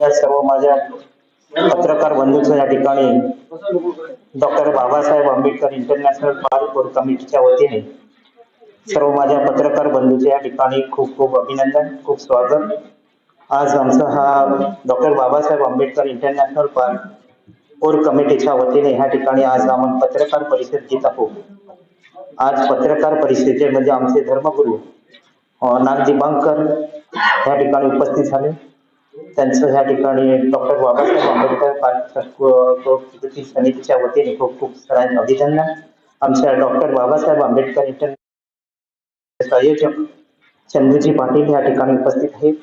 या सर्व माझ्या पत्रकार बंधूंच्या या ठिकाणी doctor Babasaheb Ambedkar international park core कमिटीच्या वतीने सर्व माझ्या पत्रकार बंधूचे या ठिकाणी खूप खूप अभिनंदन खूप स्वागत. आज आमचा हा doctor Babasaheb Ambedkar international park core कमिटीच्या वतीने ह्या ठिकाणी आज आपण पत्रकार परिषद घेत आहोत. आज पत्रकार परिषदेमध्ये आमचे धर्मगुरू अं, नाग दिबांकर ह्या ठिकाणी उपस्थित झाले. त्यांचं ह्या ठिकाणी डॉक्टर बाबासाहेब आंबेडकर पार्क समितीच्या वतीने खूप खूप सारे अभिनंदन. आमच्या डॉक्टर बाबासाहेब आंबेडकर इंटर संयोजक चंदूजी पाटील या ठिकाणी उपस्थित आहेत.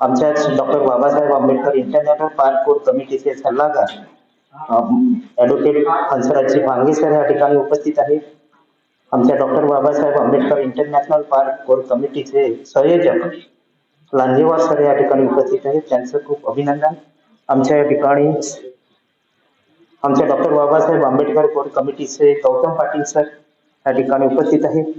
आमच्या doctor Babasaheb Ambedkar international park core कमिटीचे सल्लागार ॲडव्होकेट हंसराजी भांगे सर या ठिकाणी उपस्थित आहेत. आमच्या doctor Babasaheb Ambedkar international park core कमिटीचे संयोजक लांजेवार सर या ठिकाणी उपस्थित आहेत त्यांचं खूप अभिनंदन. आमच्या या ठिकाणी आमच्या डॉक्टर बाबासाहेब आंबेडकर कोर कमिटीचे गौतम पाटील सर या ठिकाणी उपस्थित आहेत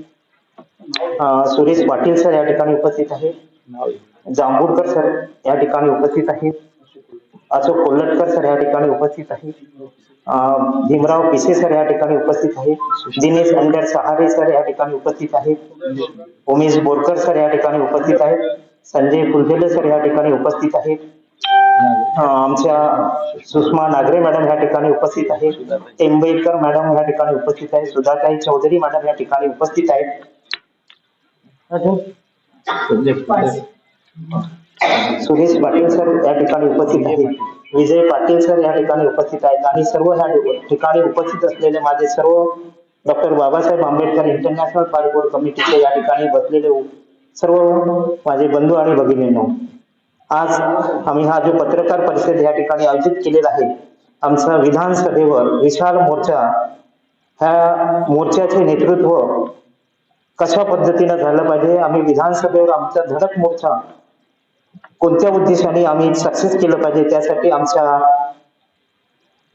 सुरेश पाटील सर या ठिकाणी उपस्थित आहेत जांभूरकर सर या ठिकाणी उपस्थित आहेत अशोक कोल्हटकर सर या ठिकाणी उपस्थित आहेत भीमराव पिसे सर या ठिकाणी उपस्थित आहेत दिनेश अंडर सहारे सर या ठिकाणी उपस्थित आहेत उमेश बोरकर सर या ठिकाणी उपस्थित आहेत संजय फुलझेले सर या ठिकाणी उपस्थित आहेत. आमच्या सुषमा नागरे मॅडम या ठिकाणी उपस्थित आहेत. टेंबईकर मॅडम या ठिकाणी उपस्थित आहेत. सुधाताई चौधरी मॅडम या ठिकाणी उपस्थित आहेत. सुरेश पाटील सर या ठिकाणी उपस्थित आहेत. विजय पाटील सर या ठिकाणी उपस्थित आहेत. आणि सर्व ह्या ठिकाणी उपस्थित असलेले माझे सर्व doctor Babasaheb Ambedkar international park board कमिटीचे या ठिकाणी बसलेले सर्व माझे बंधू आणि भगिनींनो आज आम्ही हा जो पत्रकार परिषद या ठिकाणी आयोजित केलेला आहे आमचा विधानसभेवर विशाल मोर्चा ह्या मोर्चाचे नेतृत्व कशा पद्धतीनं झालं पाहिजे आम्ही विधानसभेवर आमचा धडक मोर्चा कोणत्या उद्देशाने आम्ही सक्सेस केलं पाहिजे त्यासाठी आमच्या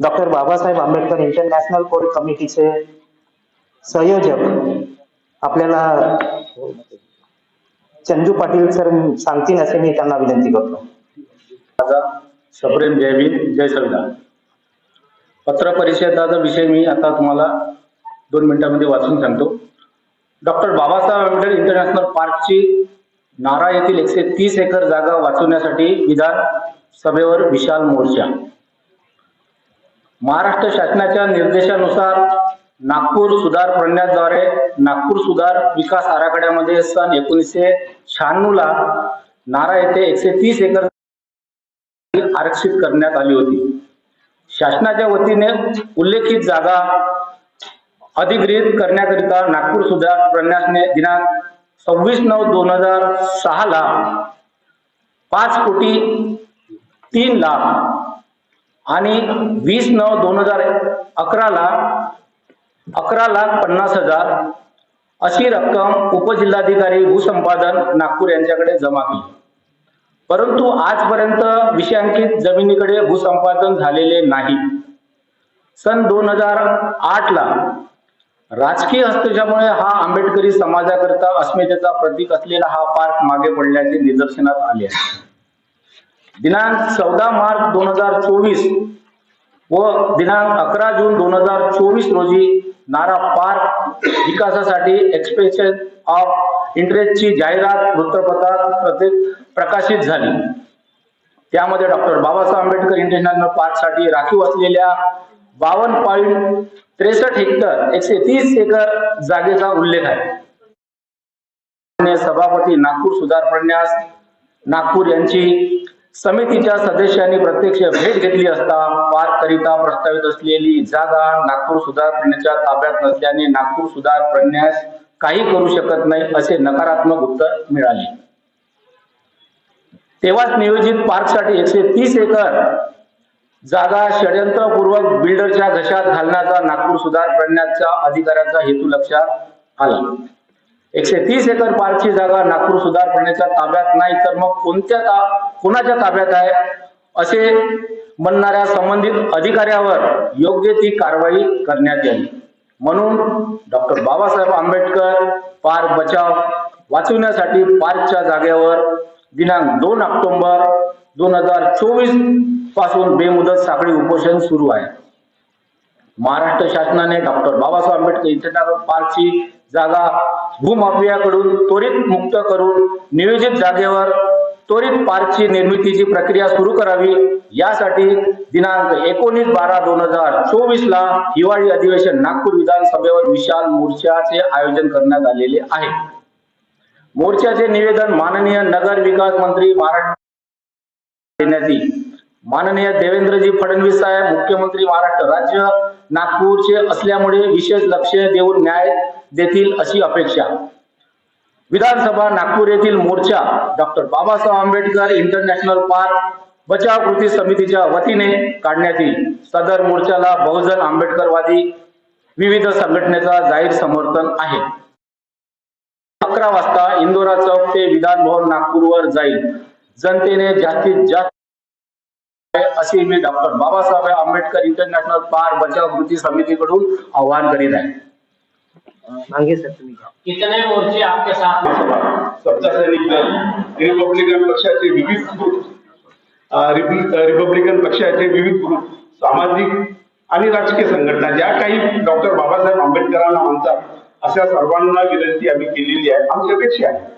doctor Babasaheb Ambedkar international core कमिटीचे संयोजक आपल्याला चंदू पाटील सर सांगतील असे मी त्यांना विनंती करतो. माझा सप्रेम जय भीम जय संविधान पत्र परिषदाचा विषय मी आता तुम्हाला दोन मिनिटांमध्ये वाचून सांगतो. डॉक्टर बाबासाहेब आंबेडकर इंटरनॅशनल पार्कची नारा येथील एकशे तीस एकर जागा वाचवण्यासाठी विधान सभेवर विशाल मोर्चा. महाराष्ट्र शासनाच्या निर्देशानुसार नागपूर सुधार प्रज्ञाद्वारे नागपूर सुधार विकास आराखड्यामध्ये सन एकोणीसशे शहाण्णव ला नारा येथे एकशे तीस एकर आरक्षित करण्यात आली होती. शासनाच्या वतीने उल्लेखित जागा अधिग्रहित करण्याकरिता नागपूर सुधार प्रन्यासने दिनांक सव्वीस नऊ दोन हजार सहा ला पाच कोटी तीन लाख आणि वीस नऊ दोन हजार अकरा ला अकरा लाख पन्नास हजार अशी रक्कम उपजिल्हाधिकारी भूसंपादन नागपूर यांच्याकडे जमा केली. परंतु आजपर्यंत विषयांकित जमिनीकडे भूसंपादन झालेले नाही. सन दोन हजार आठ ला राजकीय हस्तक्षेपामुळे हा आंबेडकरी समाजाकरता अस्मितेचा प्रतीक असलेला हा पार्क मागे पडल्याचे निदर्शनात आले आहे. दिनांक चौदा मार्च दोन हजार चोवीस व दिनांक अकरा जून दोन हजार चोवीस रोजी नारा पार्क विकासासाठी एक्सप्रेशन ऑफ इंटरेस्टची जाहिरात वृत्तपत्रात प्रत्येक प्रकाशित झाली. त्यामध्ये डॉक्टर बाबासाहेब आंबेडकर इंटरनॅशनल पार्कसाठी राखीव असलेल्या बावन्न पॉईंट त्रेसष्ट हेक्टर एकशे तीस एकर जागेचा उल्लेख आहे. सभापती नागपूर सुधार प्रन्यास नागपूर यांची समितीच्या सदस्यांनी प्रत्यक्ष भेट घेतली असता पार्क करिता प्रस्तावित असलेली जागा नागपूर सुधार प्रण्याच्या ताब्यात नसल्याने नागपूर सुधार प्रण्यास काही करू शकत नाही असे नकारात्मक उत्तर मिळाले. तेव्हाच नियोजित पार्कसाठी एकशे तीस एकर जागा षडयंत्रपूर्वक बिल्डरच्या घशात घालण्याचा नागपूर सुधार प्रण्याचा अधिकाऱ्याचा हेतू लक्षात आला. एकशे तीस एकर पारची जागा नागपूर सुधार करण्याच्या ताब्यात नाही तर मग कोणत्या ता कोणाच्या ताब्यात आहे? असे म्हणणाऱ्या संबंधित अधिकाऱ्यावर योग्य ती कारवाई करण्यात यावी म्हणून डॉक्टर बाबासाहेब आंबेडकर पार बचाव वाचवण्यासाठी पार्कच्या जागेवर दिनांक दोन ऑक्टोबर दोन हजार चोवीसपासून बेमुदत साखळी उपोषण सुरू आहे. महाराष्ट्र शासनाने डॉक्टर बाबासाहेब आंबेडकर इंटरनॅशनल पार्कची जागा भूमाफियाकडून त्वरित मुक्त करून नियोजित जागेवर त्वरित पार्कची निर्मितीची प्रक्रिया सुरू करावी. यासाठी दिनांक एकोणीस बारा दोन हजार चोवीस ला हिवाळी अधिवेशन नागपूर विधानसभेवर विशाल मोर्चाचे आयोजन करण्यात आलेले आहे. मोर्चाचे निवेदन माननीय नगर विकास मंत्री महाराष्ट्र देण्यात येईल. माननीय देवेंद्रजी फडणवीस साहेब मुख्यमंत्री महाराष्ट्र राज्य नागपूरचे असल्यामुळे विशेष लक्ष देऊन न्याय देतील अशी अपेक्षा. विधानसभा नागपूर येथील मोर्चा doctor Babasaheb Ambedkar international park बचाव कृती समितीच्या वतीने काढण्यात येईल. सदर मोर्चाला बहुजन आंबेडकरवादी विविध संघटनेचा जाहीर समर्थन आहे. अकरा वाजता इंदोरा चौक ते विधान भवन नागपूरवर जाईल. जनतेने जास्तीत जास्त असे मी doctor Babasaheb Ambedkar international park बचाव कृती समितीकडून आवाहन करीत आहे. मांगे सर तुम्ही. कितने मोर्चे आपके साथ? सत्ता सैनिक दल रिपब्लिकन पक्षाचे विविध ग्रुप रिपब्लिकन पक्षाचे विविध ग्रुप सामाजिक आणि राजकीय संघटना ज्या काही डॉक्टर बाबासाहेब आंबेडकरांना मानतात अशा सर्वांना विनंती आम्ही केलेली आहे आमची अपेक्षा आहे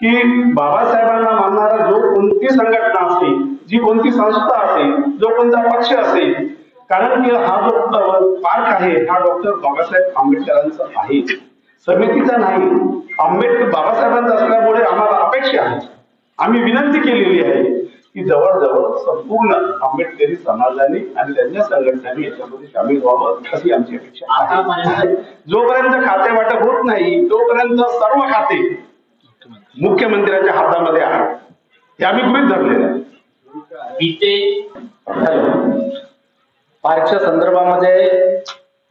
की बाबासाहेबांना मानणारा जो कोणती संघटना असेल जी कोणती संस्था असेल जो कोणता पक्ष असेल कारण की हा जो पार्क आहे हा डॉक्टर बाबासाहेब आंबेडकरांचा आहे. समितीचा नाही आंबेडकर बाबासाहेबांचा असल्यामुळे आम्हाला अपेक्षा आहे. आम्ही विनंती केलेली आहे की जवळजवळ संपूर्ण आंबेडकरी समाजाने आणि त्यांच्या संघटनांनी याच्यामध्ये सामील व्हावं अशी आमची अपेक्षा आहे. जोपर्यंत खाते वाटप होत नाही तोपर्यंत सर्व खाते मुख्यमंत्र्यांच्या हातामध्ये आहे हे आम्ही गृहित धरलेलं आहे. पार्कच्या संदर्भामध्ये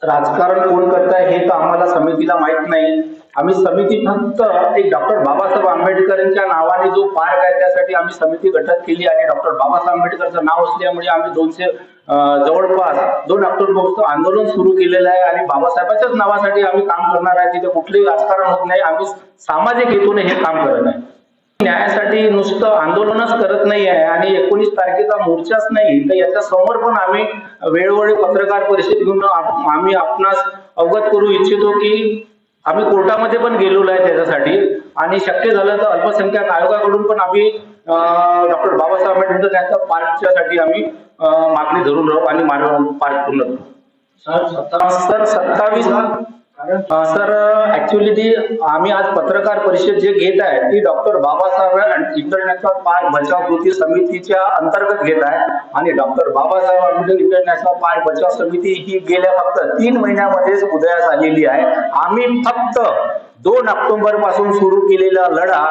राजकारण कोण करत आहे हे तर आम्हाला समितीला माहीत नाही. आम्ही समिती फक्त एक डॉक्टर बाबासाहेब आंबेडकरांच्या नावाने जो पार्क आहे त्यासाठी आम्ही समिती गठत केली आणि डॉक्टर बाबासाहेब आंबेडकरचं नाव असल्यामुळे आम्ही दोनशे जवळपास दोन ऑक्टोबर आंदोलन सुरू केलेलं आहे आणि बाबासाहेबाच्याच नावासाठी आम्ही काम करणार आहे. तिथे कुठलेही राजकारण होत नाही. आम्ही सामाजिक हेतूने हे काम करत आहे. न्यायासाठी नुसतं आंदोलनच करत नाही आहे आणि एकोणीस तारखेचा मोर्चाच नाही. तर याच्या समोर पण आम्ही वेळोवेळी पत्रकार परिषद घेऊन आम्ही आपणास अवगत करू इच्छितो की आम्ही कोर्टामध्ये पण गेलेलो आहे त्याच्यासाठी. आणि शक्य झालं तर अल्पसंख्याक आयोगाकडून पण आम्ही डॉक्टर बाबासाहेब आंबेडकर त्यांच्या पार्कच्या साठी आम्ही मागणी धरून राहू आणि पार्क पूर्ण सर सत्तावीस सर ऍक्च्युली ती आम्ही आज पत्रकार परिषद जे घेत आहे ती डॉक्टर बाबासाहेब इंटरनॅशनल पार्क बचाव कृती समितीच्या अंतर्गत घेत आहे. आणि doctor Babasaheb Ambedkar international park बचाव समिती ही गेल्या फक्त तीन महिन्यामध्येच उदयास आलेली आहे. आम्ही फक्त दोन ऑक्टोबरपासून सुरू केलेला लढा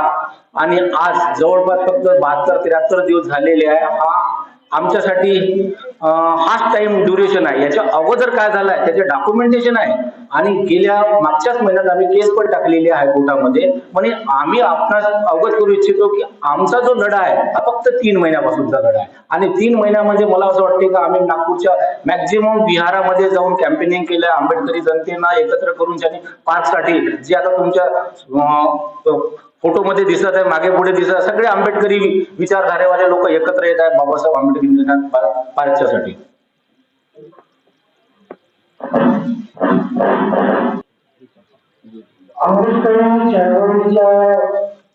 आणि आज जवळपास फक्त बहात्तर त्र्याहत्तर दिवस झालेले आहे. हा आमच्यासाठी हाच टाइम ड्युरेशन आहे. याच्या अगोदर काय झालंय त्याचे डॉक्युमेंटेशन आहे. आणि गेल्या मागच्याच महिन्यात आम्ही केस पण टाकलेली आहे कोर्टामध्ये. म्हणजे आम्ही आपणास अवगत करू इच्छितो की आमचा जो लढा आहे हा फक्त तीन महिन्यापासूनचा लढा आहे. आणि तीन महिन्यामध्ये मला असं वाटते की आम्ही नागपूरच्या मॅक्झिमम बिहारामध्ये जाऊन कॅम्पेनिंग केलं आंबेडकरी जनतेना एकत्र करून त्यांनी साठी जे आता तुमच्या फोटोमध्ये दिसत आहे मागे पुढे दिसत आहे. सगळे आंबेडकरी विचारधारेवाले लोक एकत्र येत आहेत बाबासाहेब आंबेडकर इंटरनॅशनल पार्कच्यासाठी आंबेडकर चळवळीच्या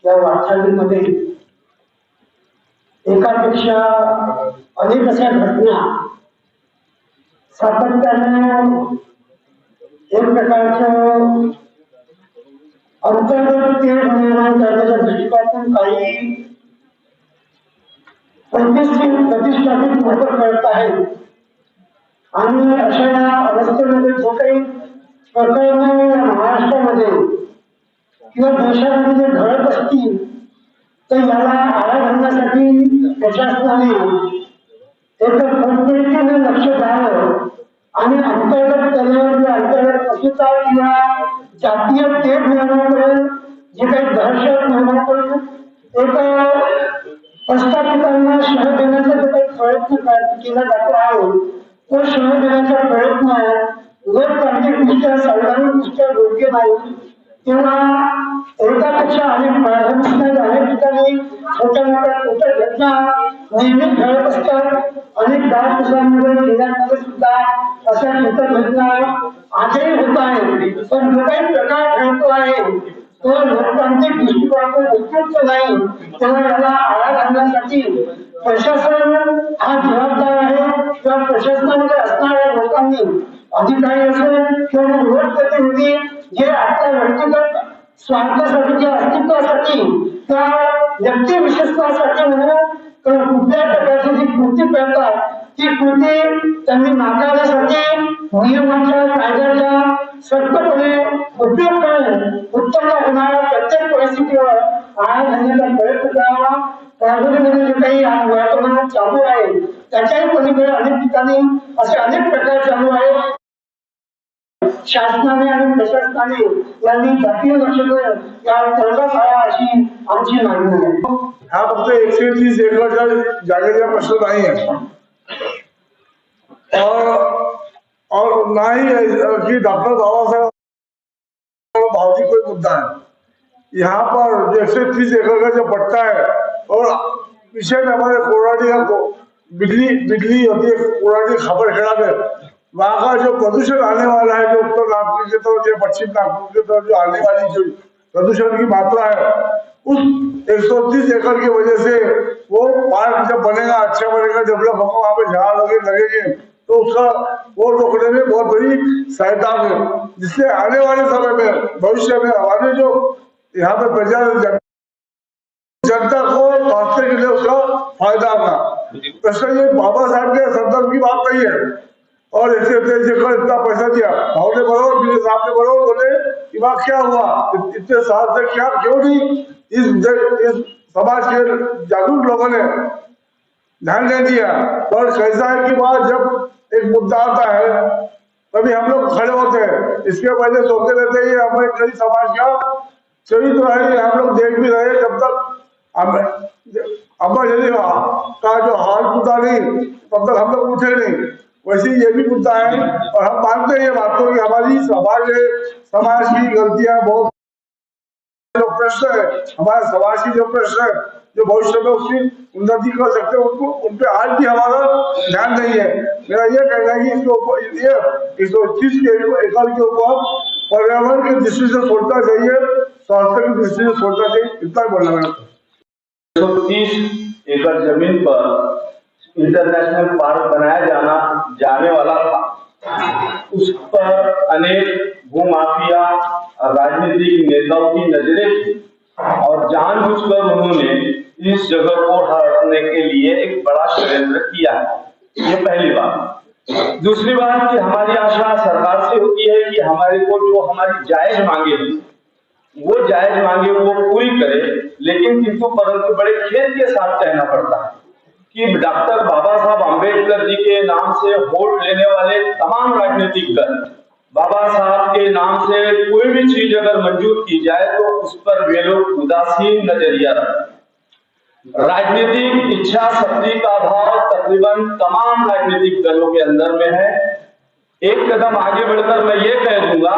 या वाटचालीमध्ये एकापेक्षा अनेक अशा घटना सातत्याने एक प्रकारचं अंतर्गत ते निर्माण करण्याच्या काही प्रतिष्ठित प्रतिष्ठापित लोक करत आहेत आणि अशा अवस्थेमध्ये जो काही प्रकरण महाराष्ट्रामध्ये किंवा देशामध्ये जे घडत असतील तर याला आळा घालण्यासाठी प्रशासनाने लक्ष द्यावं आणि अंतर्गत त्याच्यावर अंतर्गत अस्मिता किंवा जातीय तेढ निर्माण करेल जे काही दहशत निर्माण करून एक प्रस्थापितांना शह देण्याचा जो काही प्रयत्न केला जातो आहे तो शह देण्याचा प्रयत्न आहे. लोकतांत्रिकदृष्ट्या संविधानिकदृष्ट्या योग्य नाही. किंवा एकापेक्षा अनेक प्राधान्य अनेक ठिकाणी छोट्या मोठ्या छोट्या घटना नेहमीच घडत असतात. अनेक दहा दिवसांमध्ये जिल्ह्यांमध्ये सुद्धा अशा छोट्या घटना आजही होत आहे पण जो काही प्रकार घडतो आहे तो लोकतांत्रिक दृष्टिकोनातून उत्कृष्ट नाही. तेव्हा याला आळा घालण्यासाठी प्रशासन हा जबाबदार आहे. किंवा प्रशासनामध्ये असणाऱ्या लोकांनी अधिकारी असेल किंवा लोकप्रतिनिधी जे आपल्या व्यक्तिगत स्वार्थासाठी किंवा अस्तित्वासाठी त्या व्यक्ती विशेषतासाठी म्हणून कुठल्या प्रकारची जी कृती करतात ती कृती त्यांनी नाकारण्यासाठी नियमाच्या कायद्याच्या सक्तपणे उपयोग करून उत्तम होणाऱ्या प्रत्येक परिस्थितीवर आळा घालण्याचा प्रयत्न करावा. परभणीमध्ये वर्तमानात आहे. त्याच्याही पलीकडे अनेक ठिकाणी असे अनेक प्रकार चालू आहेत. शासनाने आणि प्रशासनाने यांनी जातीय लक्ष या तळजात हवा अशी आमची मागणी आहे. हा फक्त एकशे तीस एकरच्या जागेचा प्रश्न नाही है और नाही की डॉक्टर बाबासाहेब भावजी कोई मुद्दा है यहाँ पर जैसे तीस एकड़ का जो पट्टा है और में हमारे कोराडी का बिजली बिजली होती है कोराडी खबर खेड़ा में वहाँ का जो प्रदूषण आने वाला है, जो उत्तर नागपुर की तरफ़ या पश्चिम नागपुर की तरफ़ जो आने वाली जो प्रदूषण की मात्रा है, उस 130 एकड़ की वजह से वो पार्क जब बनेगा अच्छा बनेगा, डेवलप होगा, वहाँ पे झाड़ लगे लगेंगे तो उसका वो रोकने में बहुत बड़ी सहायता है। जिससे आने वाले समय में, भविष्य में हमारे जो यहाँ पे प्रजा जनता को स्वास्थ्य के लिए उसका फ़ायदा होगा। प्रश्न ये, बाबा साहब के संदर्भ की बात नहीं है। और ऐसे ऐसे जगह इतना पैसा दिया। भाव ने बरोबर मेरे साहब ने बरोबर बोले, कि वहाँ क्या हुआ? इतने साल से क्या, क्यों नहीं? इस इस समाज के जागरूक लोगों ने ध्यान नहीं दिया। और कैसा है कि वहाँ जब एक मुद्दा आता है, तभी हम लोग खड़े होते हैं। इसके पहले सोचते रहते हैं, ये हमारे कई समाज का चरित्र है हम लोग देख भी हम अमर यदि का जो हाल मुद्दा नहीं, तब तक हम लोग उठे नहीं। वैसे ये भी मुद्दा है, और हम मानते हैं ये बात को कि हमारी समाज समाज की गलतियाँ बहुत जो प्रश्न है, हमारे समाज की जो प्रश्न है, जो भविष्य में उसकी उन्नति कर सकते हैं, उनको उन पे आज भी हमारा ध्यान नहीं है। मेरा ये कहना है कि इसके ऊपर सौ इक्कीस के एकड़ के ऊपर पर्यावरण की दृष्टि से सोचना चाहिए, स्वास्थ्य की दृष्टि से सोचना चाहिए, इतना बोलना एकड़ ज़मीन पर इंटरनेशनल पार्क बनाया जाना, जाने वाला था। उस पर अनेक भूमाफिया राजनीतिक नेताओं की नज़रें थी और जानबूझकर उन्होंने इस जगह को हड़पने के लिए एक बड़ा षड्यंत्र किया है। ये पहली बात। दूसरी बात कि हमारी आशा सरकार से होती है कि हमारे को जो हमारी जायज़ मांगे हैं। वो जायज़ मांगे वो पूरी करे, लेकिन किंतु परंतु बड़े खेद के साथ कहना पड़ता है? कि डॉक्टर बाबा साहब आम्बेडकर जी के नाम से वोट लेने वाले तमाम राजनीतिक दल, बाबा साहब के नाम से कोई भी चीज़ अगर मंजूर की जाए तो उस पर वे लोग उदासीन नज़रिया रखते राजनीतिक इच्छा शक्ति का अभाव तकरीबन तमाम राजनीतिक दलों के अंदर में है। एक कदम आगे बढ़कर मैं ये कह दूँगा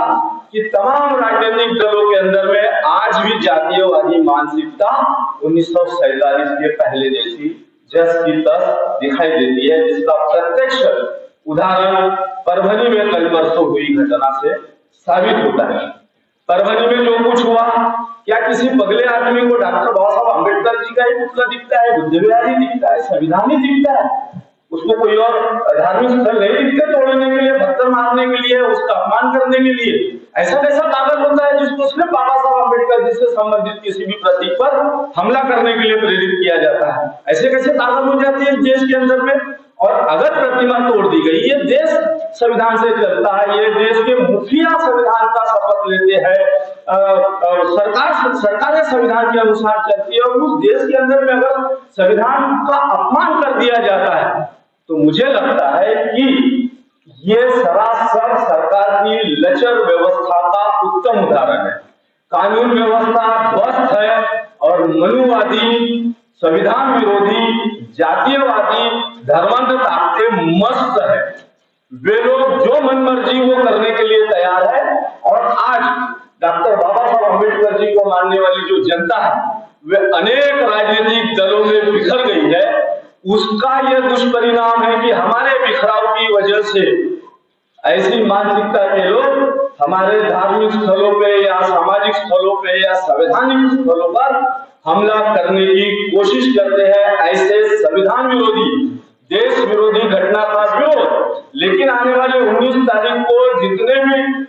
कि तमाम राजनीतिक दलों के अंदर में आज भी जातीयवादी मानसिकता उन्नीस के पहले जैसी जस की तस दिखाई देती है, जिसका प्रत्यक्ष उदाहरण परभनी में कल परसों हुई घटना से साबित होता है। परभनी में जो कुछ हुआ, क्या किसी पगले आदमी को डॉक्टर बाबा साहब अंबेडकर जी का ही पुतला दिखता है, बुद्धिविहारी दिखता है, संविधान दिखता है? उसको कोई और धार्मिक स्थल नहीं दिखते तोड़ने के लिए पत्थर मारने के लिए, उसका अपमान करने के लिए। ऐसा कैसा ताकत होता है जिसको सिर्फ़ बाबा साहब अंबेडकर जी से संबंधित किसी भी प्रतीक पर हमला करने के लिए प्रेरित किया जाता है। ऐसे कैसे ताकत हो जाती है देश के अंदर में? और अगर प्रतिमा तोड़ दी गई, ये देश संविधान से चलता है, ये देश के मुखिया संविधान का शपथ लेते हैं। सरकार, सरकारें संविधान के अनुसार चलती है और उस देश के अंदर में अगर संविधान का अपमान कर दिया जाता है तो मुझे लगता है कि ये सरासर सरकार की लचर व्यवस्था का उत्तम उदाहरण है। कानून व्यवस्था ध्वस्त है और मनुवादी, संविधान विरोधी, जातीयवादी धर्मांध ताकतें मस्त है। वे लोग जो मन मर्ज़ी वो करने के लिए तैयार है और आज डॉक्टर बाबा साहब अंबेडकर जी को मानने वाली जो जनता है, वे अनेक राजनीतिक दलों में बिखर गई है। उसका यह दुष्परिणाम है कि हमारे बिखराव की वजह से ऐसी मानसिकता के लोग, हमारे धार्मिक स्थलों पे या सामाजिक स्थलों पे या संवैधानिक स्थलों पर हमला करने की कोशिश करते हैं ऐसे संविधान विरोधी, देश विरोधी घटना का विरोध। लेकिन आने वाले 19 तारीख को जितने भी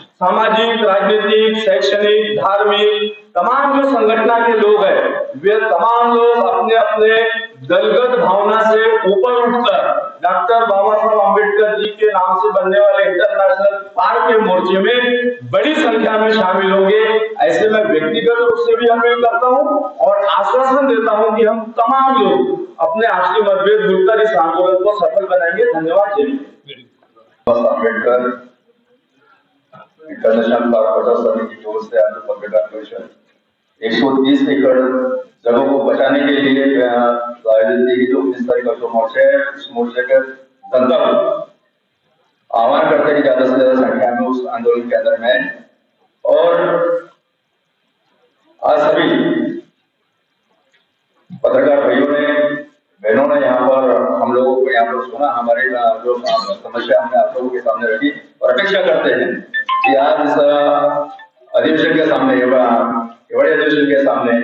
सामाजिक, राजनीतिक, शैक्षणिक, धार्मिक, तमाम जो संगठना के लोग हैं, वे तमाम लोग अपने अपने दलगत भावना से ऊपर उठकर डॉक्टर बाबा साहब अंबेडकर जी के नाम से बनने वाले इंटरनेशनल पार्क के मोर्चे में बड़ी संख्या में शामिल होंगे ऐसे में व्यक्तिगत रूप से भी अपील करता हूँ और आश्वासन देता हूँ कि हम तमाम लोग अपने आपसी मतभेद भूलकर इस आंदोलन को सफल बनाएँगे धन्यवाद हिंद। अंबेडकर इंटरनेशनल पार्क समिति की ओर से आज पत्रकार परिषद 130 एकड़ जगहों को बचाने के लिए जो उन्नीस का जो मोर्चा है उस मोर्चे के जनता को आह्वान करते हैं ज़्यादा से ज़्यादा संख्या में उस आंदोलन के अंदर में। और आज सभी पत्रकार भाइयों ने बहनों ने यहाँ पर हम लोगों को यहाँ पर सुना हमारे जो समस्या हमने आप लोगों के सामने रखी और अपेक्षा करते हैं कि आज इस अ, अधिवेशन के सामने बड़े अधिवेशन के सामने